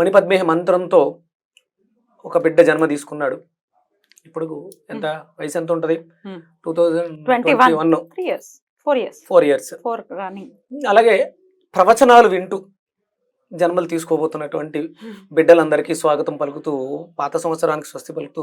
మణిపద్మేహ మంత్రంతో ఒక బిడ్డ జన్మ తీసుకున్నాడు. ఇప్పుడు ఎంత? వయసు ఎంత ఉంటుంది? Hmm. Two thousand 21. Twenty one four years four years అలాగే ప్రవచనాలు వింటూ జన్మలు తీసుకోబోతున్నటువంటి బిడ్డలందరికీ స్వాగతం పలుకుతూ పాత సంవత్సరానికి స్వస్తి పలుకుతూ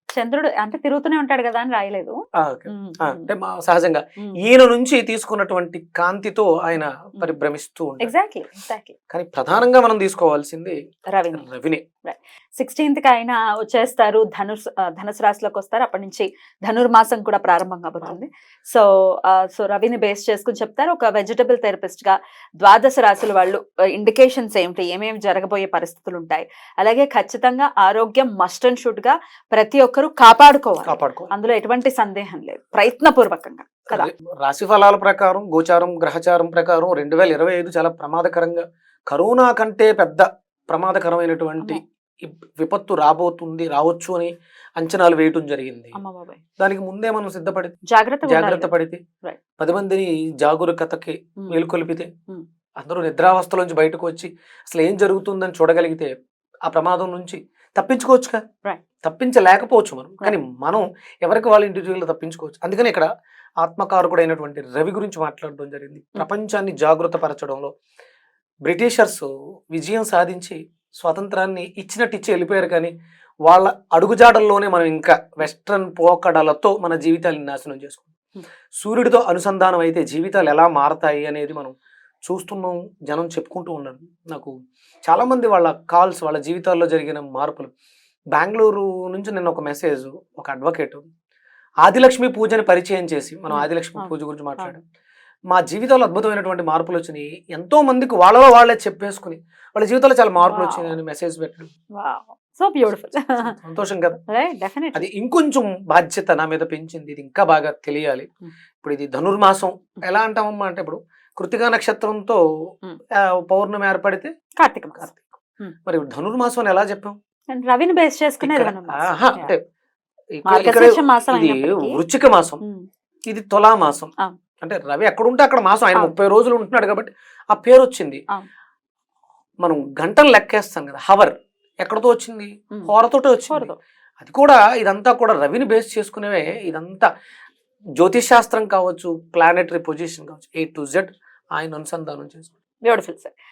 చంద్రుడు అంటే తిరుగుతూనే ఉంటాడు కదా అని రాయలేదు. అంటే మా సహజంగా. ఈయన నుంచి తీసుకున్నటువంటి కాంతితో ఆయన పరిభ్రమిస్తూ ఎగ్జాక్ట్లీ ఎగ్జాక్ట్లీ కానీ ప్రధానంగా మనం తీసుకోవాల్సింది రవిని. రవిని. సిక్స్టీన్త్కి ఆయన వచ్చేస్తారు ధనుస్ ధనుసు రాశిలోకి వస్తారు. అప్పటి నుంచి ధనుర్మాసం కూడా ప్రారంభం కాబోతుంది. సో సో రవిని బేస్ చేసుకుని చెప్తారు. ఒక వెజిటబుల్ థెరపిస్ట్గా ద్వాదశ రాశుల వాళ్ళు ఇండికేషన్స్ ఏమిటి? ఏమేమి జరగబోయే పరిస్థితులు ఉంటాయి? అలాగే ఖచ్చితంగా ఆరోగ్యం మస్ట్ అండ్ షుడ్గా ప్రతి ఒక్కరూ కాపాడుకోవాలి. కాపాడుకో అందులో ఎటువంటి సందేహం లేదు. ప్రయత్నపూర్వకంగా కదా. రాశి ఫలాల ప్రకారం గోచారం గ్రహచారం ప్రకారం రెండు వేల ఇరవై ఐదు చాలా ప్రమాదకరంగా కరోనా కంటే పెద్ద ప్రమాదకరమైనటువంటి విపత్తు రాబోతుంది రావచ్చు అని అంచనాలు వేయటం జరిగింది. దానికి ముందే మనం సిద్ధపడి జాగ్రత్త జాగ్రత్త పడితే. పది మందిని జాగరూకతకి మేలుకొలిపితే Hmm. అందరూ నిద్రావస్థలోంచి బయటకు వచ్చి అసలు ఏం జరుగుతుందని చూడగలిగితే ఆ ప్రమాదం నుంచి తప్పించుకోవచ్చుగా. తప్పించలేకపోవచ్చు మనం. కానీ మనం ఎవరికి వాళ్ళ ఇండివిజువల్ తప్పించుకోవచ్చు. అందుకని ఇక్కడ ఆత్మకారకుడైనటువంటి రవి గురించి మాట్లాడడం జరిగింది. ప్రపంచాన్ని జాగృత పరచడంలో బ్రిటిషర్స్ విజయం సాధించి స్వాతంత్రాన్ని ఇచ్చినట్టు ఇచ్చి వెళ్ళిపోయారు కానీ వాళ్ళ అడుగుజాడల్లోనే మనం ఇంకా వెస్ట్రన్ పోకడలతో మన జీవితాన్ని నాశనం చేసుకుంటాం. Hmm. సూర్యుడితో అనుసంధానం అయితే జీవితాలు ఎలా మారతాయి అనేది మనం చూస్తున్నాం జనం చెప్పుకుంటూ ఉన్నారు. నాకు చాలా మంది వాళ్ళ కాల్స్ వాళ్ళ జీవితాల్లో జరిగిన మార్పులు. బెంగళూరు నుంచి నిన్న ఒక మెసేజ్ ఒక అడ్వకేట్ ఆదిలక్ష్మి పూజని పరిచయం చేసి మనం. ఆదిలక్ష్మి. పూజ గురించి మాట్లాడాం. మా జీవితంలో అద్భుతమైనటువంటి మార్పులు వచ్చినాయి. ఎంతో మందికి వాళ్ళలో వాళ్ళే చెప్పేసుకుని వాళ్ళ జీవితంలో చాలా మార్పులు Wow. వచ్చినాయి అని మెసేజ్ పెట్టడం సో బ్యూటిఫుల్. సంతోషం కదా. అది ఇంకొంచెం బాధ్యత నా మీద పెంచింది. ఇది ఇంకా బాగా తెలియాలి. ఇప్పుడు ఇది ధనుర్మాసం. ఎలా అంటామమ్మా అంటే ఇప్పుడు కృతికా నక్షత్రంతో పౌర్ణమి ఏర్పడితే కార్తీక కార్తీక. మరి ధనుర్మాసం అని ఎలా చెప్పాం రవిని బేస్ చేసుకునే ఇక్కడ- ధనుర్మాసం. ఆహా, Yeah. అంటే ఇక్కడ- ఇక్కడ మార్గశీర్ష మాసం ఇది అయినప్పటికీ వృచ్చిక మాసం ఇది తులా మాసం. అంటే రవి ఎక్కడ ఉంటే అక్కడ మాసం ఆయన. ముప్పై రోజులు ఉంటున్నాడు కాబట్టి ఆ పేరు వచ్చింది. మనం గంటలు లెక్కేస్తాం కదా హవర్ ఎక్కడతో వచ్చింది. హోరతోటే వచ్చింది. అది కూడా ఇదంతా కూడా రవిని బేస్ చేసుకునేవే ఇదంతా జ్యోతిష్ శాస్త్రం కావచ్చు ప్లానెటరీ పొజిషన్ కావచ్చు ఏ టు జెడ్ ఆయన అనుసంధానం చేసుకుంటాం బ్యూటిఫుల్ సార్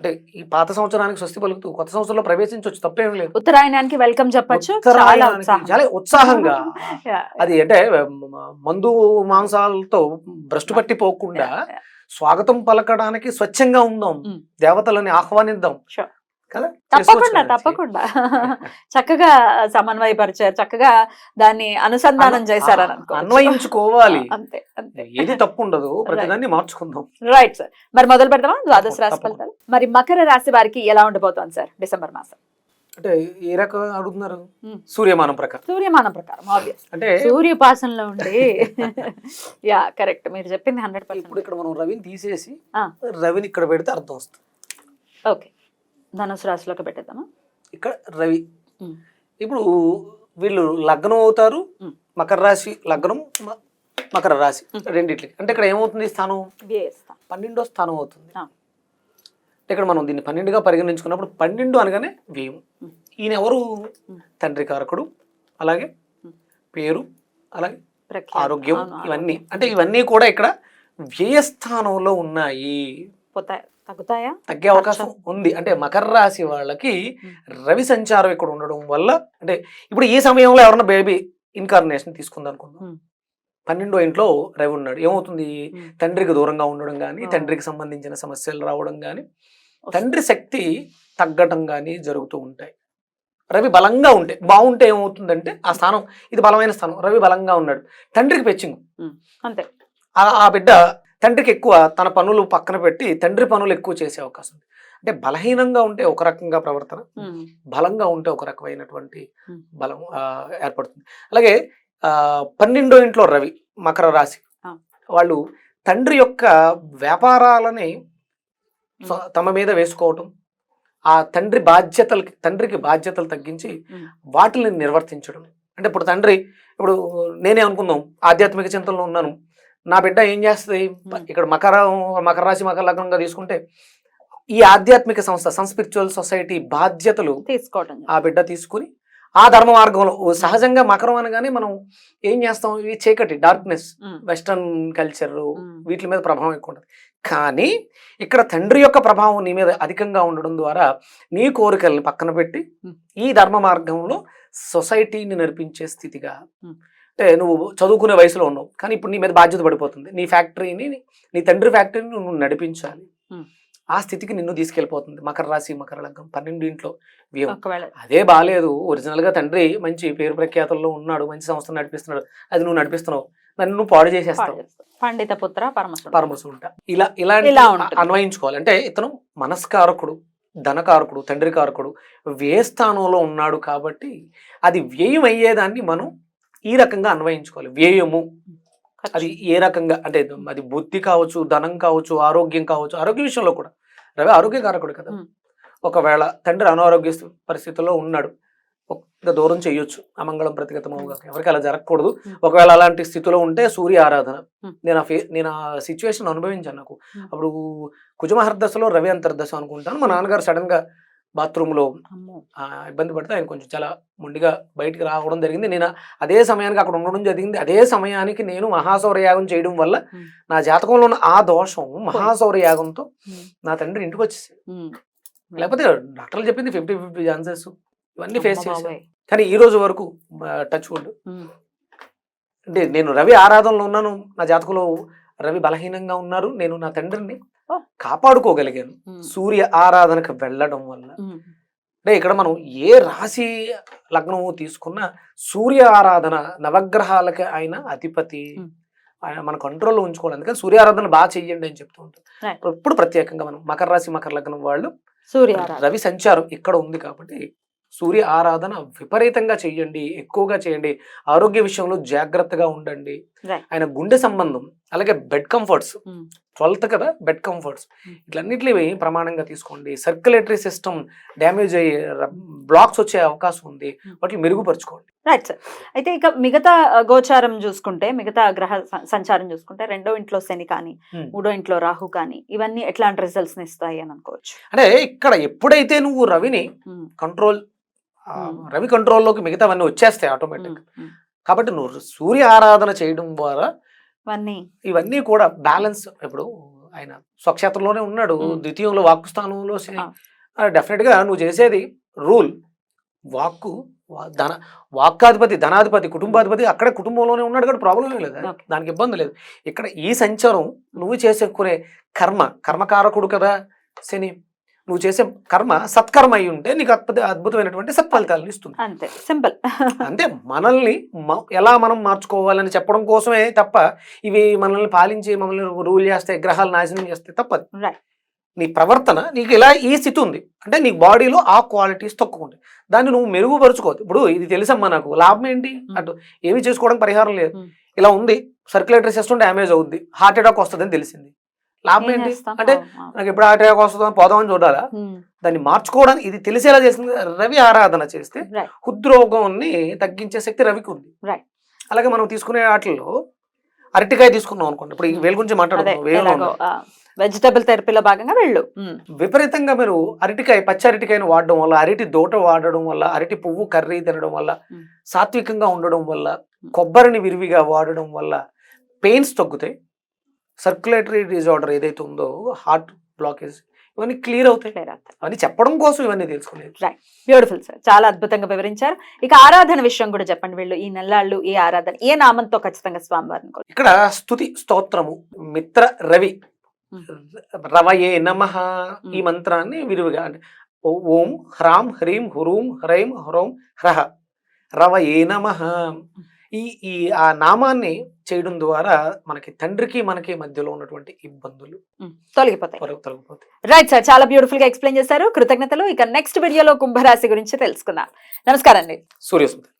అంటే ఈ పాత సంవత్సరానికి స్వస్తి పలుకుతూ కొత్త సంవత్సరంలో ప్రవేశించవచ్చు తప్పేం లేదు. ఉత్తరాయణానికి వెల్కమ్ చెప్పొచ్చు. చాలా ఉత్సాహంగా. అది అంటే మందు మాంసాలతో భ్రష్టు పట్టి పోకుండా. స్వాగతం పలకడానికి స్వచ్ఛంగా ఉందాం. దేవతలని ఆహ్వానిద్దాం. కదా? తప్పకుండా. తప్పకుండా. చక్కగా సమన్వయపరిచారు చక్కగా దాన్ని అనుసంధానం అనుకోవచ్చు. అన్వయించుకోవాలి. అంతే అంతే. ఏది తప్పు ఉండదు ప్రతిదాన్ని మార్చుకుందాం. రైట్ సార్ మరి మొదలు పెడదామా? ద్వాదశ రాశి. ఫలితాలు. మరి మకర రాశి వారికి ఎలా ఉండబోతోంది సార్ డిసెంబర్ మాసం. అంటే ఏ రకం అడుగుతున్నారు? మ్మ్. సూర్యమానం ప్రకారం. సూర్యమానం ప్రకారం ఆబ్వియస్ అంటే సూర్యోపాసనలో ఉండి. యా కరెక్ట్ మీరు చెప్పింది హండ్రెడ్ ఇప్పుడు ఇక్కడ మనం రవిని తీసేసి. రవిని ఇక్కడ పెడితే అర్థం వస్తుంది. ఓకే ధనుసు రాశిలోకి పెట్టేద్దామా ఇక్కడ రవి. ఇప్పుడు వీళ్ళు లగ్నం అవుతారు. మకర రాశి లగ్నం మకర రాశి రెండిట్లకి అంటే ఇక్కడ ఏమవుతుంది స్థానం పన్నెండో స్థానం అవుతుంది ఇక్కడ మనం దీన్ని పన్నెండుగా పరిగణించుకున్నప్పుడు పన్నెండు అనగానే వ్యయం. ఈయన ఎవరు. తండ్రి కారకుడు అలాగే. పేరు అలాగే. ఆరోగ్యం ఇవన్నీ. అంటే ఇవన్నీ కూడా ఇక్కడ వ్యయస్థానంలో ఉన్నాయి పోతాయి తగ్గుతాయా? తగ్గే అవకాశం ఉంది. అంటే మకర రాశి వాళ్ళకి. రవి సంచారం ఇక్కడ ఉండడం వల్ల అంటే ఇప్పుడు ఈ సమయంలో ఎవరన్నా బేబీ ఇన్కార్నేషన్ తీసుకుందాం అనుకుందాం. పన్నెండో ఇంట్లో రవి ఉన్నాడు. ఏమవుతుంది. తండ్రికి దూరంగా ఉండడం కానీ. తండ్రికి సంబంధించిన సమస్యలు రావడం కానీ తండ్రి శక్తి తగ్గటం కానీ జరుగుతూ ఉంటాయి. రవి బలంగా ఉంటే బాగుంటే ఏమవుతుందంటే ఆ స్థానం ఇది బలమైన స్థానం. రవి బలంగా ఉన్నాడు. తండ్రికి పెచ్చింగ్. అంతే. ఆ బిడ్డ తండ్రికి ఎక్కువ తన పనులు పక్కన పెట్టి తండ్రి పనులు ఎక్కువ చేసే అవకాశం ఉంది. అంటే బలహీనంగా ఉంటే ఒక రకంగా ప్రవర్తన బలంగా ఉంటే ఒక రకమైనటువంటి. బలం ఏర్పడుతుంది. అలాగే పన్నెండో ఇంట్లో రవి మకర రాశి. వాళ్ళు తండ్రి యొక్క వ్యాపారాలని తమ మీద వేసుకోవటం ఆ తండ్రి బాధ్యతలకి తండ్రికి బాధ్యతలు తగ్గించి. వాటిని నిర్వర్తించడం. అంటే ఇప్పుడు తండ్రి ఇప్పుడు నేనే అనుకుందాం ఆధ్యాత్మిక చింతనలో ఉన్నాను. నా బిడ్డ ఏం చేస్తుంది. ఇక్కడ మకర మకర రాశి మకర లగ్నంగా తీసుకుంటే ఈ ఆధ్యాత్మిక సంస్థ సన్ స్పిరిచువల్ సొసైటీ బాధ్యతలు తీసుకోవడం ఆ బిడ్డ తీసుకుని ఆ ధర్మ మార్గంలో సహజంగా మకరం అనగానే మనం ఏం చేస్తాం ఈ చీకటి డార్క్నెస్ వెస్టర్న్ కల్చర్ వీటి మీద ప్రభావం ఎక్కువ ఉంటుంది కానీ ఇక్కడ తండ్రి యొక్క ప్రభావం నీ మీద అధికంగా ఉండడం ద్వారా నీ కోరికల్ని పక్కన పెట్టి. ఈ ధర్మ మార్గంలో సొసైటీని నడిపించే స్థితిగా. అంటే నువ్వు చదువుకునే వయసులో ఉన్నావు. కానీ ఇప్పుడు నీ మీద బాధ్యత పడిపోతుంది. నీ ఫ్యాక్టరీని నీ తండ్రి ఫ్యాక్టరీని నువ్వు నడిపించాలి. ఆ స్థితికి నిన్ను తీసుకెళ్ళిపోతుంది. మకర రాశి మకర లగ్గం పన్నెండింట్లో వ్యయం. ఒకవేళ అదే బాగాలేదు ఒరిజినల్గా తండ్రి మంచి పేరు ప్రఖ్యాతుల్లో ఉన్నాడు. మంచి సంస్థ నడిపిస్తున్నాడు. అది నువ్వు నడిపిస్తున్నావు. నన్ను నువ్వు పాడు చేసేస్తావు. పండిత పుత్ర పరమసుంట ఇలా ఇలాంటి. అన్వయించుకోవాలి. అంటే ఇతను మనస్కారకుడు ధనకారకుడు తండ్రి కారకుడు వ్యయ స్థానంలో ఉన్నాడు కాబట్టి అది వ్యయం అయ్యేదాన్ని మనం ఈ రకంగా అన్వయించుకోవాలి. వ్యయము అది ఏ రకంగా అంటే అది బుద్ధి కావచ్చు ధనం కావచ్చు ఆరోగ్యం కావచ్చు ఆరోగ్య విషయంలో కూడా. రవి ఆరోగ్యకారకుడు కదా. ఒకవేళ తండ్రి అనారోగ్య స్థి- పరిస్థితుల్లో ఉన్నాడు దూరం చేయొచ్చు. అమంగళం ప్రతిగతమవుగా. ఎవరికి అలా జరగకూడదు. ఒకవేళ అలాంటి స్థితిలో ఉంటే సూర్య ఆరాధన. నేను ఆ ఫే నేను ఆ సిచ్యువేషన్ అనుభవించాను నాకు. అప్పుడు కుజమహర్దశలో రవి అంతర్దశ అనుకుంటాను. మా నాన్నగారు సడన్ గా బాత్రూమ్లో అమ్మో! ఆ, ఇబ్బంది పడితే ఆయన కొంచెం చాలా మొండిగా బయటికి రావడం జరిగింది. నేను అదే సమయానికి అక్కడ ఉండడం జరిగింది. అదే సమయానికి నేను మహాసౌర యాగం చేయడం వల్ల. నా జాతకంలో ఉన్న ఆ దోషం మహాసౌర యాగంతో ఉమ్, నా తండ్రి ఇంటికి వచ్చేసి. లేకపోతే డాక్టర్లు చెప్పింది ఫిఫ్టీ ఫిఫ్టీ ఛాన్సెస్ ఇవన్నీ ఫేస్ చేశాను బాబోయ్. కానీ ఈ రోజు వరకు టచ్ వుడ్ అంటే నేను రవి ఆరాధనలో ఉన్నాను. నా జాతకంలో రవి బలహీనంగా ఉన్నారు నేను నా తండ్రిని. కాపాడుకోగలిగాను సూర్య ఆరాధనకు వెళ్ళడం వల్ల అంటే ఇక్కడ మనం ఏ రాశి లగ్నము తీసుకున్నా సూర్య ఆరాధన నవగ్రహాలకి ఆయన అధిపతి. ఆయన మన కంట్రోల్లో ఉంచుకోవాలి అందుకని సూర్య ఆరాధన బాగా చెయ్యండి అని చెప్తూ ఉంటాం. ఇప్పుడు ప్రత్యేకంగా మనం మకర రాశి మకర లగ్నం వాళ్ళు సూర్య. రవి సంచారం ఇక్కడ ఉంది కాబట్టి సూర్య ఆరాధన విపరీతంగా చెయ్యండి ఎక్కువగా చేయండి ఆరోగ్య విషయంలో జాగ్రత్తగా ఉండండి. ఆయన గుండె సంబంధం అలాగే బెడ్ కంఫర్ట్స్ ట్వెల్త్ కదా బెడ్ కంఫర్ట్స్. ఇట్లన్నిటివి ప్రమాణంగా తీసుకోండి సర్క్యులేటరీ సిస్టమ్ డ్యామేజ్ అయ్యి బ్లాక్స్ వచ్చే అవకాశం ఉంది. వాటిని మెరుగుపరచుకోండి రైట్ సార్ అయితే ఇక మిగతా గోచారం చూసుకుంటే మిగతా గ్రహ సంచారం చూసుకుంటే రెండో ఇంట్లో శని కానీ. మూడో ఇంట్లో రాహు కానీ ఇవన్నీ ఎట్లాంటి రిజల్ట్స్ ఇస్తాయి అని అనుకోవచ్చు అంటే ఇక్కడ ఎప్పుడైతే నువ్వు రవిని కంట్రోల్. రవి కంట్రోల్లోకి మిగతావన్నీ వచ్చేస్తాయి ఆటోమేటిక్. కాబట్టి నువ్వు సూర్య ఆరాధన చేయడం ద్వారా ఇవన్నీ. ఇవన్నీ కూడా బ్యాలెన్స్ ఇప్పుడు ఆయన స్వక్షేత్రంలోనే ఉన్నాడు. ద్వితీయంలో వాక్కు స్థానంలో. డెఫినెట్గా నువ్వు చేసేది రూల్. వాక్కు ధన వాక్కాధిపతి ధనాధిపతి కుటుంబాధిపతి అక్కడే కుటుంబంలోనే ఉన్నాడు కాబట్టి ప్రాబ్లం లేదు. దానికి ఇబ్బంది లేదు. ఇక్కడ ఈ సంచారం నువ్వు చేసుకునే కర్మ. కర్మకారకుడు కదా శని. నువ్వు చేసే కర్మ సత్కర్మ అయి ఉంటే నీకు అద్భుత అద్భుతమైనటువంటి సత్ఫలితాలను ఇస్తుంది. అంతే. సింపుల్. అంటే మనల్ని ఎలా మనం మార్చుకోవాలని చెప్పడం కోసమే తప్ప ఇవి మనల్ని పాలించి మనల్ని రూల్ చేస్తే గ్రహాలు నాశనం చేస్తే తప్పదు. నీ ప్రవర్తన నీకు ఇలా ఈ స్థితి ఉంది. అంటే నీ బాడీలో ఆ క్వాలిటీస్ తక్కువ ఉంటాయి. దాన్ని నువ్వు మెరుగుపరుచుకోవద్దు. ఇప్పుడు ఇది తెలుసమ్మా నాకు. లాభం ఏంటి? Hmm. అటు ఏమి చేసుకోవడానికి పరిహారం లేదు. Hmm. ఇలా ఉంది. సర్క్యులేటరీ సిస్టమ్ డ్యామేజ్ అవుద్ది. హార్ట్ అటాక్ వస్తుందని తెలిసింది. లాభం ఏంటి? అంటే. నాకు ఎప్పుడు హార్ట్ అటాక్ వస్తుందని పోదామని చూడాలా దాన్ని మార్చుకోవడానికి ఇది తెలిసేలా చేసింది రవి ఆరాధన చేస్తే. హృద్రోగాన్ని తగ్గించే శక్తి రవికి ఉంది. అలాగే మనం తీసుకునే వాటిల్లో అరటికాయ తీసుకున్నాం అనుకోండి ఇప్పుడు ఈ వేలు గురించి మాట్లాడుతున్నాం వేలు వెజిటబుల్ థెరపీలో భాగంగా వెళ్ళు విపరీతంగా మీరు అరటికాయ పచ్చి అరటికాయను వాడడం వల్ల అరటి దోట వాడడం వల్ల అరటి పువ్వు కర్రీ తినడం వల్ల. సాత్వికంగా ఉండడం వల్ల. కొబ్బరిని విరివిగా వాడడం వల్ల పెయిన్స్ తగ్గుతాయి సర్క్యులేటరీ డిజార్డర్ ఏదైతే ఉందో హార్ట్ బ్లాకేజ్ ఇవన్నీ క్లియర్ అవుతాయి. అవన్నీ చెప్పడం కోసం ఇవన్నీ తెలుసుకునేది బ్యూటిఫుల్ సార్ చాలా అద్భుతంగా వివరించారు. ఇక ఆరాధన విషయం కూడా చెప్పండి వీళ్ళు. ఈ నెల్లాళ్ళు ఈ ఆరాధన ఏ నామంతో ఖచ్చితంగా స్వామివారిని ఇక్కడ స్తుతి స్తోత్రము మిత్ర రవి. Hmm. రవయే నమ ఈ Hmm. మంత్రాన్ని విరివిగా అంటే ఓ- ఓం హ్రాం హ్రీం హురూం హ్రైం హ్రోం హ్రహ. రవయే నమ ఈ ఈ ఆ నామాన్ని చేయడం ద్వారా మనకి తండ్రికి మనకి మధ్యలో ఉన్నటువంటి ఇబ్బందులు తొలగిపోతాయి. రైట్ సార్ చాలా బ్యూటిఫుల్గా ఎక్స్ప్లెయిన్ చేశారు. కృతజ్ఞతలు. ఇక నెక్స్ట్ వీడియోలో కుంభరాశి గురించి తెలుసుకుందాం. నమస్కారం అండి. సూర్యస్మృతి